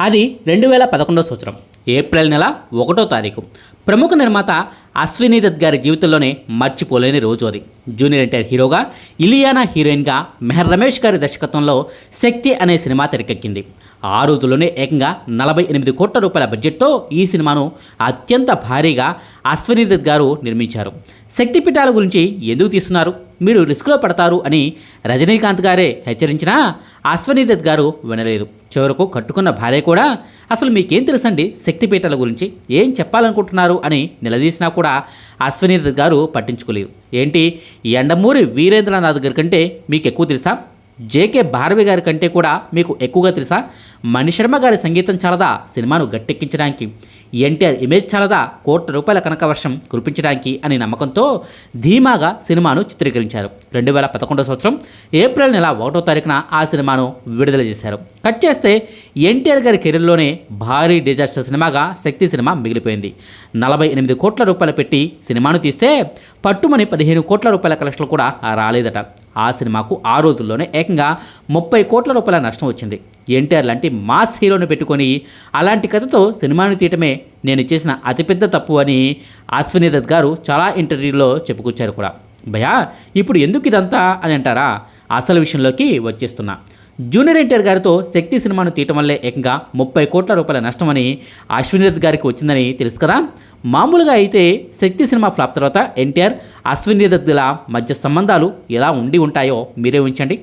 అది రెండు వేల పదకొండవ సంవత్సరం ఏప్రిల్ నెల ఒకటో తారీఖు. ప్రముఖ నిర్మాత అశ్విని దత్ గారి జీవితంలోనే మర్చిపోలేని రోజు అది. జూనియర్ ఎన్టీఆర్ హీరోగా ఇలియానా హీరోయిన్గా మెహర్ రమేష్ గారి దర్శకత్వంలో శక్తి అనే సినిమా తెరకెక్కింది. ఆ రోజుల్లోనే ఏకంగా నలభై ఎనిమిది కోట్ల రూపాయల బడ్జెట్తో ఈ సినిమాను అత్యంత భారీగా అశ్విని దత్ గారు నిర్మించారు. శక్తి పీఠాల గురించి ఎందుకు తీస్తున్నారు? మీరు రిస్క్లో పడతారు అని రజనీకాంత్ గారే హెచ్చరించినా అశ్వనీ దత్ గారు వినలేదు. చివరకు కట్టుకున్న భార్య కూడా అసలు మీకేం తెలుసండి శక్తిపీఠాల గురించి? ఏం చెప్పాలనుకుంటున్నారు అని నిలదీసినా కూడా అశ్వనీ దత్ గారు పట్టించుకోలేదు. ఏంటి ఎండమూరి వీరేంద్రనాథ్ గారి కంటే మీకు ఎక్కువ తెలుసా? జేకే భారవి గారి కంటే కూడా మీకు ఎక్కువగా తెలుసా? మణిశర్మ గారి సంగీతం చాలదా? సినిమాను గట్టెక్కించడానికి. ఎన్టీఆర్ ఇమేజ్ చాలదా? కోట్ల రూపాయల కనకవర్షం కురిపించడానికి అనే నమ్మకంతో ధీమాగా సినిమాను చిత్రీకరించారు. రెండు వేల పదకొండవ సంవత్సరం ఏప్రిల్ నెల ఒకటో తారీఖున ఆ సినిమాను విడుదల చేశారు. కట్ చేస్తే ఎన్టీఆర్ గారి కెరీర్లోనే భారీ డిజాస్టర్ సినిమాగా శక్తి సినిమా మిగిలిపోయింది. నలభై ఎనిమిది కోట్ల రూపాయలు పెట్టి సినిమాను తీస్తే పట్టుమని పదిహేను కోట్ల రూపాయల కలెక్షన్లు కూడా రాలేదట. ఆ సినిమాకు ఆ రోజుల్లోనే ఏకంగా ముప్పై కోట్ల రూపాయల నష్టం వచ్చింది. ఎన్టీఆర్ లాంటి మాస్ హీరోని పెట్టుకొని అలాంటి కథతో సినిమాను తీయటమే నేను చేసిన అతిపెద్ద తప్పు అని అశ్విని దత్ గారు చాలా ఇంటర్వ్యూలో చెప్పుకొచ్చారు కూడా. భయా ఇప్పుడు ఎందుకు ఇదంతా అని అంటారా? అసలు విషయంలోకి వచ్చేస్తున్నా. జూనియర్ ఎన్టీఆర్ గారితో శక్తి సినిమాను తీయటం వల్లే ఏకంగా ముప్పై కోట్ల రూపాయల నష్టమని అశ్విని దత్ గారికి వచ్చిందని తెలుసు కదా? మామూలుగా అయితే శక్తి సినిమా ఫ్లాప్ తర్వాత ఎన్టీఆర్ అశ్విని దత్తుల మధ్య సంబంధాలు ఎలా ఉండి ఉంటాయో మీరే ఉంచండి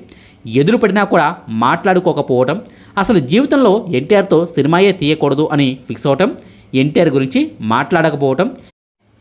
ఎదురు పడినా కూడా మాట్లాడుకోకపోవటం అసలు జీవితంలో ఎన్టీఆర్తో సినిమాయే తీయకూడదు అని ఫిక్స్ అవటం ఎన్టీఆర్ గురించి మాట్లాడకపోవటం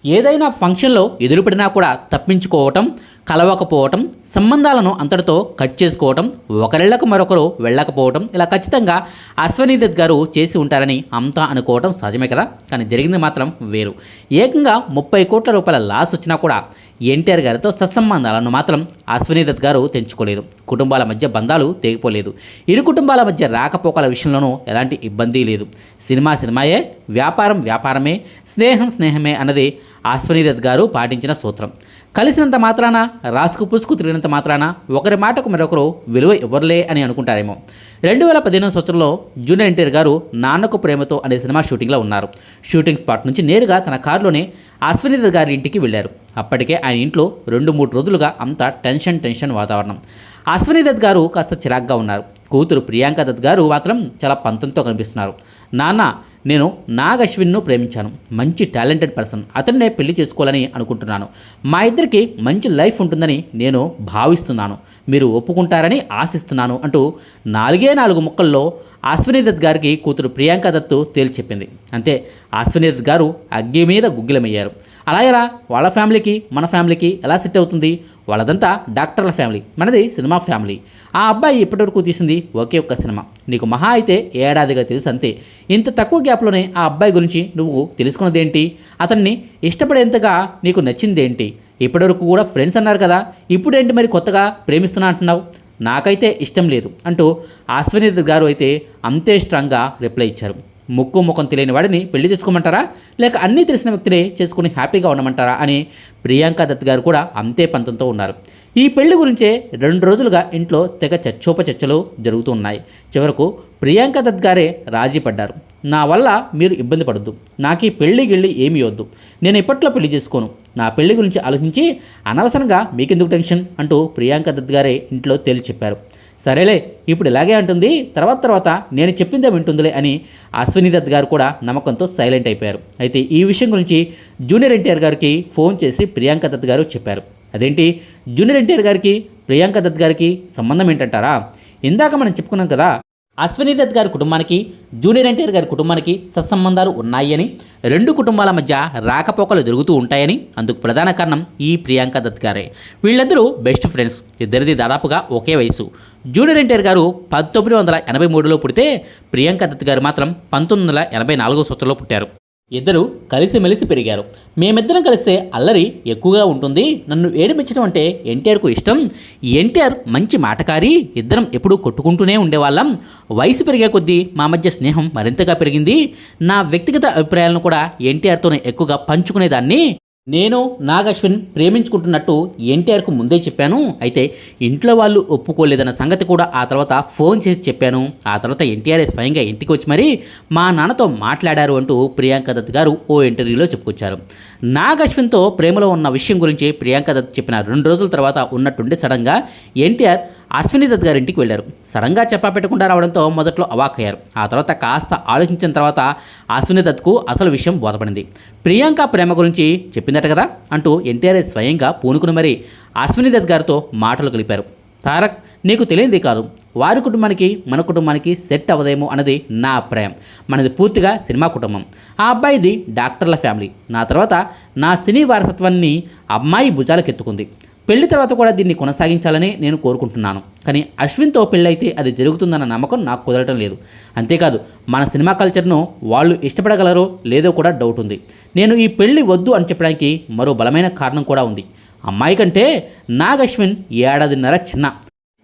ఏదైనా ఫంక్షన్లో ఎదురుపడినా కూడా తప్పించుకోవటం కలవకపోవటం సంబంధాలను అంతటితో కట్ చేసుకోవటం ఒకరిళ్ళకు మరొకరు వెళ్ళకపోవటం ఇలా ఖచ్చితంగా అశ్వనీ దత్ గారు చేసి ఉంటారని అంతా అనుకోవటం సహజమే కదా? కానీ జరిగింది మాత్రం వేరు. ఏకంగా ముప్పై కోట్ల రూపాయల లాస్ వచ్చినా కూడా ఎన్టీఆర్ గారితో సత్సంబంధాలను మాత్రం అశ్వనీ దత్ గారు తెంచుకోలేదు. కుటుంబాల మధ్య బంధాలు తెగిపోలేదు. ఇరు కుటుంబాల మధ్య రాకపోకల విషయంలోనూ ఎలాంటి ఇబ్బంది లేదు. సినిమా సినిమాయే వ్యాపారం వ్యాపారమే స్నేహం స్నేహమే అన్నది అశ్వనీ గారు పాటించిన సూత్రం. కలిసినంత మాత్రాన రాసుకు పుసుకు తిరిగినంత మాత్రాన ఒకరి మాటకు మరొకరు విలువ ఇవ్వరులే అని అనుకుంటారేమో. రెండు వేల పదిహేను సంవత్సరంలో జూనియర్ ఎన్టీఆర్ గారు నాన్నకు ప్రేమతో అనే సినిమా షూటింగ్లో ఉన్నారు. షూటింగ్ స్పాట్ నుంచి నేరుగా తన కారులోనే అశ్వనీ గారి ఇంటికి వెళ్ళారు. అప్పటికే ఆయన ఇంట్లో రెండు మూడు రోజులుగా అంతా టెన్షన్ టెన్షన్ వాతావరణం. అశ్వనీ గారు కాస్త చిరాగ్గా ఉన్నారు. కూతురు ప్రియాంక దత్ గారు మాత్రం చాలా పంతంతో కనిపిస్తున్నారు. నాన్న నేను నాగ్ అశ్విన్ను ప్రేమించాను. మంచి టాలెంటెడ్ పర్సన్. అతన్నే పెళ్ళి చేసుకోవాలని అనుకుంటున్నాను. మా ఇద్దరికి మంచి లైఫ్ ఉంటుందని నేను భావిస్తున్నాను. మీరు ఒప్పుకుంటారని ఆశిస్తున్నాను అంటూ నాలుగే నాలుగు ముక్కల్లో అశ్విని దత్ గారికి కూతురు ప్రియాంక దత్తు తేల్చి చెప్పింది. అంతే అశ్విని దత్ గారు అగ్గి మీద గుగ్గిలమయ్యారు. అలా వాళ్ళ ఫ్యామిలీకి మన ఫ్యామిలీకి ఎలా సెట్ అవుతుంది? వాళ్ళదంతా డాక్టర్ల ఫ్యామిలీ మనది సినిమా ఫ్యామిలీ. ఆ అబ్బాయి ఇప్పటివరకు తీసింది ఒకే ఒక్క సినిమా. నీకు మహా అయితే ఏడాదిగా తెలుసు అంతే. ఇంత తక్కువ గ్యాప్లోనే ఆ అబ్బాయి గురించి నువ్వు తెలుసుకున్నదేంటి? అతన్ని ఇష్టపడేంతగా నీకు నచ్చిందేంటి? ఇప్పటివరకు కూడా ఫ్రెండ్స్ అన్నారు కదా ఇప్పుడేంటి మరి కొత్తగా ప్రేమిస్తున్నా అంటున్నావు? నాకైతే ఇష్టం లేదు అంటూ అశ్వనీత్ గారు అయితే అంతే స్ట్రాంగ్గా రిప్లై ఇచ్చారు. ముక్కు ముఖం తెలియని వాడిని పెళ్ళి చేసుకోమంటారా? లేక అన్నీ తెలిసిన వ్యక్తినే చేసుకుని హ్యాపీగా ఉండమంటారా? అని ప్రియాంక దత్ గారు కూడా అంతే పంతంతో ఉన్నారు. ఈ పెళ్ళి గురించే రెండు రోజులుగా ఇంట్లో తెగ చర్చోపచర్చలు జరుగుతూ ఉన్నాయి. చివరకు ప్రియాంక దత్ గారే రాజీ పడ్డారు. నా వల్ల మీరు ఇబ్బంది పడద్దు. నాకు ఈ పెళ్ళి గిళ్ళి ఏమీ వద్దు. నేను ఇప్పట్లో పెళ్ళి చేసుకోను. నా పెళ్ళి గురించి ఆలోచించి అనవసరంగా మీకెందుకు టెన్షన్? అంటూ ప్రియాంక దత్ గారే ఇంట్లో తేల్చి చెప్పారు. సరేలే ఇప్పుడు ఇలాగే అంటుంది తర్వాత తర్వాత నేను చెప్పిందే వింటుందిలే అని అశ్విని దత్ గారు కూడా నమ్మకంతో సైలెంట్ అయిపోయారు. అయితే ఈ విషయం గురించి జూనియర్ ఎన్టీఆర్ గారికి ఫోన్ చేసి ప్రియాంక దత్ గారు చెప్పారు. అదేంటి? జూనియర్ ఎన్టీఆర్ గారికి ప్రియాంక దత్ గారికి సంబంధం ఏంటంటారా? ఇందాక మనం చెప్పుకున్నాం కదా అశ్విని దత్ గారి కుటుంబానికి జూనియర్ ఎన్టీఆర్ గారి కుటుంబానికి సత్సంబంధాలు ఉన్నాయని రెండు కుటుంబాల మధ్య రాకపోకలు జరుగుతూ ఉంటాయని అందుకు ప్రధాన కారణం ఈ ప్రియాంక దత్ గారే. వీళ్ళందరూ బెస్ట్ ఫ్రెండ్స్. ఇద్దరిది దాదాపుగా ఒకే వయసు జూనియర్ ఎన్టీఆర్ గారు పంతొమ్మిది వందల ఎనభై మూడులో పుడితే ప్రియాంక దత్ గారు మాత్రం పంతొమ్మిది వందల ఎనభై నాలుగో సంవత్సరంలో పుట్టారు. ఇద్దరు కలిసిమెలిసి పెరిగారు. మేమిద్దరం కలిస్తే అల్లరి ఎక్కువగా ఉంటుంది. నన్ను ఏడిపించడం అంటే ఎన్టీఆర్కు ఇష్టం. ఎన్టీఆర్ మంచి మాటకారి. ఇద్దరం ఎప్పుడూ కొట్టుకుంటూనే ఉండేవాళ్ళం. వయసు పెరిగే కొద్దీ మా మధ్య స్నేహం మరింతగా పెరిగింది. నా వ్యక్తిగత అభిప్రాయాలను కూడా ఎన్టీఆర్తోనే ఎక్కువగా పంచుకునేదాన్ని. నేను నాగశ్విన్ ప్రేమించుకుంటున్నట్టు ఎన్టీఆర్కు ముందే చెప్పాను. అయితే ఇంట్లో వాళ్ళు ఒప్పుకోలేదన్న సంగతి కూడా ఆ తర్వాత ఫోన్ చేసి చెప్పాను. ఆ తర్వాత ఎన్టీఆర్ స్వయంగా ఇంటికి వచ్చి మరీ మా నాన్నతో మాట్లాడారు అంటూ ప్రియాంక దత్ గారు ఓ ఇంటర్వ్యూలో చెప్పుకొచ్చారు. నాగశ్విన్తో ప్రేమలో ఉన్న విషయం గురించి ప్రియాంక దత్ చెప్పిన రెండు రోజుల తర్వాత ఉన్నట్టుండి సడన్గా ఎన్టీఆర్ అశ్విని దత్ గారి ఇంటికి వెళ్ళారు. సడన్గా చెప్పా పెట్టకుండా రావడంతో మొదట్లో అవాకయ్యారు ఆ తర్వాత కాస్త ఆలోచించిన తర్వాత అశ్విని దత్కు అసలు విషయం బోధపడింది. ప్రియాంక ప్రేమ గురించి చెప్పిందట కదా అంటూ ఎన్టీఆర్ స్వయంగా పూనుకుని మరీ అశ్విని దత్ గారితో మాటలు కలిపారు. తారక్ నీకు తెలియంది కాదు. వారి కుటుంబానికి మన కుటుంబానికి సెట్ అవ్వదేమో అన్నది నా అభిప్రాయం. మనది పూర్తిగా సినిమా కుటుంబం. ఆ అబ్బాయిది డాక్టర్ల ఫ్యామిలీ. నా తర్వాత నా సినీ వారసత్వాన్ని అమ్మాయి భుజాలకెత్తుకుంది. పెళ్ళి తర్వాత కూడా దీన్ని కొనసాగించాలని నేను కోరుకుంటున్నాను. కానీ అశ్విన్తో పెళ్ళైతే అది జరుగుతుందన్న నమ్మకం నాకు కుదరటం లేదు. అంతేకాదు మన సినిమా కల్చర్ను వాళ్ళు ఇష్టపడగలరో లేదో కూడా డౌట్ ఉంది. నేను ఈ పెళ్ళి వద్దు అని చెప్పడానికి మరో బలమైన కారణం కూడా ఉంది. అమ్మాయి కంటే నాగ్ అశ్విన్ ఏడాదిన్నర చిన్న.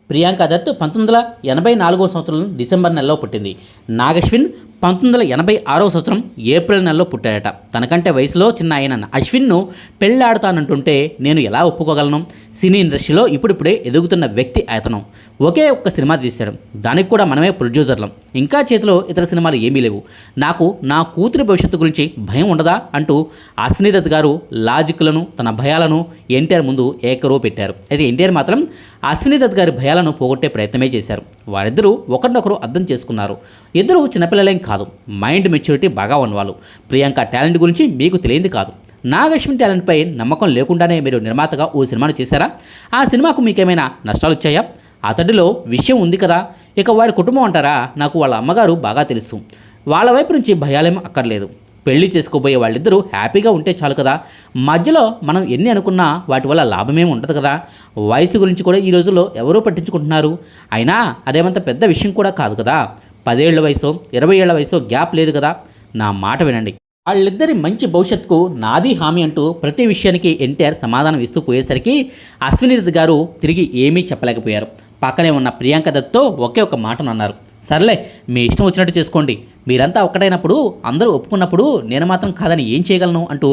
ప్రియాంక దత్ పంతొమ్మిది వందల ఎనభై నాలుగో సంవత్సరం డిసెంబర్ నెలలో పుట్టింది. నాగశ్విన్ పంతొమ్మిది వందల ఎనభై ఆరో సంవత్సరం ఏప్రిల్ నెలలో పుట్టాడట. తనకంటే వయసులో చిన్న ఆయన అశ్విన్ను పెళ్ళాడుతానంటుంటే నేను ఎలా ఒప్పుకోగలను? సినీ ఇండస్ట్రీలో ఇప్పుడిప్పుడే ఎదుగుతున్న వ్యక్తి అతను. ఒకే ఒక్క సినిమా తీశాడు. దానికి కూడా మనమే ప్రొడ్యూసర్లం. ఇంకా చేతిలో ఇతర సినిమాలు ఏమీ లేవు. నాకు నా కూతురి భవిష్యత్తు గురించి భయం ఉండదా? అంటూ అశ్విని దత్ గారు లాజిక్లను తన భయాలను ఎన్టీఆర్ ముందు ఏకరో పెట్టారు. అయితే ఎన్టీఆర్ మాత్రం అశ్విని దత్ గారి భయాలను పోగొట్టే ప్రయత్నమే చేశారు. వారిద్దరూ ఒకరినొకరు అర్థం చేసుకున్నారు. ఇద్దరు చిన్నపిల్లలేం కాదు. మైండ్ మెచ్యూరిటీ బాగా ఉన్నవాళ్ళు. ప్రియాంక టాలెంట్ గురించి మీకు తెలియంది కాదు. నాగలక్ష్మి టాలెంట్పై నమ్మకం లేకుండానే మీరు నిర్మాతగా ఓ సినిమాను చేశారా? ఆ సినిమాకు మీకేమైనా నష్టాలు వచ్చాయా? అతడిలో విషయం ఉంది కదా. ఇక వారి కుటుంబం అంటారా? నాకు వాళ్ళ అమ్మగారు బాగా తెలుసు. వాళ్ళ వైపు నుంచి భయాలేం అక్కర్లేదు. పెళ్ళి చేసుకోబోయే వాళ్ళిద్దరూ హ్యాపీగా ఉంటే చాలు కదా. మధ్యలో మనం ఎన్ని అనుకున్నా వాటి వల్ల లాభమేం ఉండదు కదా. వయసు గురించి కూడా ఈ రోజుల్లో ఎవరూ పట్టించుకుంటున్నారు? అయినా అదేమంత పెద్ద విషయం కూడా కాదు కదా. పదేళ్ళ వయసు ఇరవై ఏళ్ళ వయసు గ్యాప్ లేదు కదా? నా మాట వినండి. వాళ్ళిద్దరి మంచి భవిష్యత్తుకు నాది హామీ అంటూ ప్రతి విషయానికి ఎన్టీఆర్ సమాధానం ఇస్తూ పోయేసరికి అశ్విని గారు తిరిగి ఏమీ చెప్పలేకపోయారు. పక్కనే ఉన్న ప్రియాంక దత్తో ఒకే ఒక మాటను అన్నారు. సర్లే మీ ఇష్టం వచ్చినట్టు చేసుకోండి. మీరంతా ఒక్కటైనప్పుడు అందరూ ఒప్పుకున్నప్పుడు నేను మాత్రం కాదని ఏం చేయగలను అంటూ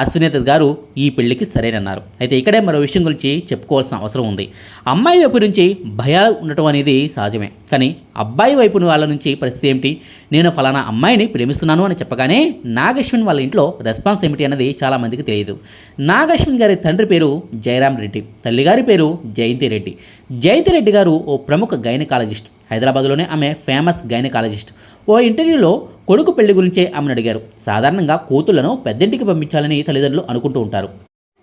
అశ్వినేత గారు ఈ పెళ్ళికి సరేనన్నారు. అయితే ఇక్కడే మరో విషయం గురించి చెప్పుకోవాల్సిన అవసరం ఉంది. అమ్మాయి వైపు నుంచి భయాలు ఉండటం అనేది సహజమే. కానీ అబ్బాయి వైపు వాళ్ళ నుంచి పరిస్థితి ఏమిటి? నేను ఫలానా అమ్మాయిని ప్రేమిస్తున్నాను అని చెప్పగానే నాగశ్విన్ వాళ్ళ ఇంట్లో రెస్పాన్స్ ఏమిటి అన్నది చాలామందికి తెలియదు. నాగశ్విన్ గారి తండ్రి పేరు జయరామ్ రెడ్డి తల్లిగారి పేరు జయంతి రెడ్డి. జయంతి రెడ్డి గారు ఓ ప్రముఖ గైనకాలజిస్ట్. హైదరాబాద్లోనే ఆమె ఫేమస్ గైనకాలజిస్ట్. ఓ ఇంటర్వ్యూలో కొడుకు పెళ్ళి గురించే ఆమెను అడిగారు. సాధారణంగా కూతుళ్ళను పెద్దింటికి పంపించాలని తల్లిదండ్రులు అనుకుంటూ ఉంటారు.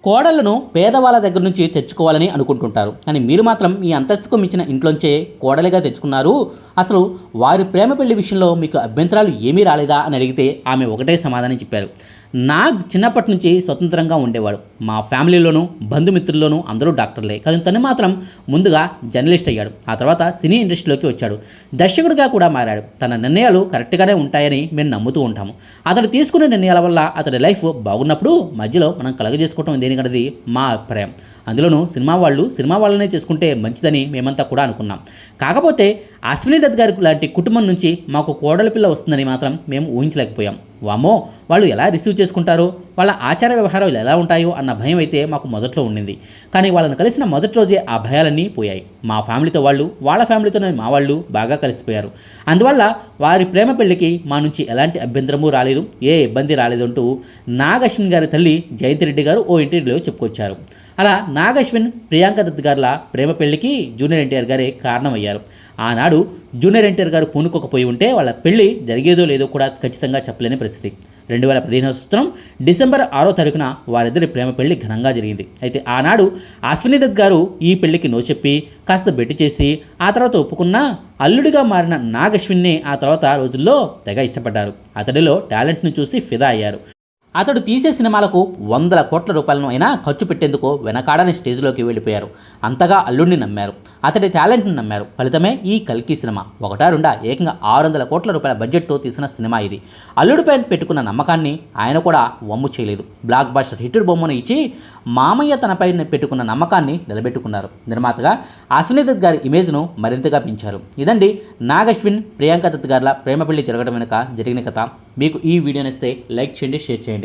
కోడళ్ళను పేదవాళ్ళ దగ్గర నుంచి తెచ్చుకోవాలని అనుకుంటుంటారు. కానీ మీరు మాత్రం మీ అంతస్తుకు మించిన ఇంట్లోంచే కోడలిగా తెచ్చుకున్నారు. అసలు వారి ప్రేమ పెళ్ళి విషయంలో మీకు అభ్యంతరాలు ఏమీ రాలేదా అని అడిగితే ఆమె ఒకటే సమాధానం చెప్పారు. నాగ్ చిన్నప్పటి నుంచి స్వతంత్రంగా ఉండేవాడు. మా ఫ్యామిలీలోనూ బంధుమిత్రుల్లోనూ అందరూ డాక్టర్లే. కానీ తను మాత్రం ముందుగా జర్నలిస్ట్ అయ్యాడు. ఆ తర్వాత సినీ ఇండస్ట్రీలోకి వచ్చాడు. దర్శకుడిగా కూడా మారాడు. తన నిర్ణయాలు కరెక్ట్గానే ఉంటాయని మేము నమ్ముతూ ఉంటాము. అతడు తీసుకునే నిర్ణయాల వల్ల అతడి లైఫ్ బాగున్నప్పుడు మధ్యలో మనం కలగజేసుకోవటం దేనికన్నది మా అభిప్రాయం. అందులోనూ సినిమా వాళ్ళు సినిమా వాళ్ళనే చేసుకుంటే మంచిదని మేమంతా కూడా అనుకున్నాం. కాకపోతే అశ్విని దత్ గారి లాంటి కుటుంబం నుంచి మాకు కోడలపిల్ల వస్తుందని మాత్రం మేము ఊహించలేకపోయాం. వామో వాళ్ళు ఎలా రిసీవ్ చేసుకుంటారో? వాళ్ళ ఆచార వ్యవహారాలు ఎలా ఉంటాయో అన్న భయం అయితే మాకు మొదట్లో ఉండింది. కానీ వాళ్ళని కలిసిన మొదటి రోజే ఆ భయాలన్నీ పోయాయి. మా ఫ్యామిలీతో వాళ్ళు వాళ్ళ ఫ్యామిలీతోనే మా వాళ్ళు బాగా కలిసిపోయారు. అందువల్ల వారి ప్రేమ పెళ్ళికి మా నుంచి ఎలాంటి అభ్యంతరము రాలేదు ఏ ఇబ్బంది రాలేదంటూ నాగశ్విన్ గారి తల్లి జయంతి రెడ్డి గారు ఓ ఇంటర్వ్యూలో చెప్పుకొచ్చారు. అలా నాగశ్విన్ ప్రియాంక దత్ గారుల ప్రేమ పెళ్ళికి జూనియర్ ఎన్టీఆర్ గారే కారణమయ్యారు. ఆనాడు జూనియర్ ఎన్టీఆర్ గారు పూనుకోకపోయి ఉంటే వాళ్ళ పెళ్ళి జరిగేదో లేదో కూడా ఖచ్చితంగా చెప్పలేని పరిస్థితి. రెండు వేల పదిహేను సంవత్సరం డిసెంబర్ ఆరో తారీఖున వారిద్దరి ప్రేమ పెళ్ళి ఘనంగా జరిగింది. అయితే ఆనాడు అశ్విని దత్ గారు ఈ పెళ్ళికి నో చెప్పి కాస్త బెట్టి చేసి ఆ తర్వాత ఒప్పుకున్న అల్లుడిగా మారిన నాగశ్విన్ని ఆ తర్వాత రోజుల్లో తెగ ఇష్టపడ్డారు. అతడిలో టాలెంట్ను చూసి ఫిదా అయ్యారు. అతడు తీసే సినిమాలకు వందల కోట్ల రూపాయలను అయినా ఖర్చు పెట్టేందుకు వెనకాడని స్టేజ్లోకి వెళ్ళిపోయారు. అంతగా అల్లుడిని నమ్మారు. అతడి టాలెంట్ని నమ్మారు. ఫలితమే ఈ కల్కి సినిమా. ఒకటా రెండా ఏకంగా ఆరు వందల కోట్ల రూపాయల బడ్జెట్తో తీసిన సినిమా ఇది. అల్లుడిపై పెట్టుకున్న నమ్మకాన్ని ఆయన కూడా వమ్ము చేయలేదు. బ్లాక్ బాస్టర్ హిట్ బొమ్మను ఇచ్చి మామయ్య తనపై పెట్టుకున్న నమ్మకాన్ని నిలబెట్టుకున్నారు. నిర్మాతగా అశ్విని దత్ గారి ఇమేజ్ను మరింతగా పెంచారు. ఇదండి నాగశ్విన్ ప్రియాంక దత్ గారిల ప్రేమ పెళ్ళి జరగడం వెనుక జరిగిన కథ. మీకు ఈ వీడియో నచ్చితే లైక్ చేయండి షేర్ చేయండి.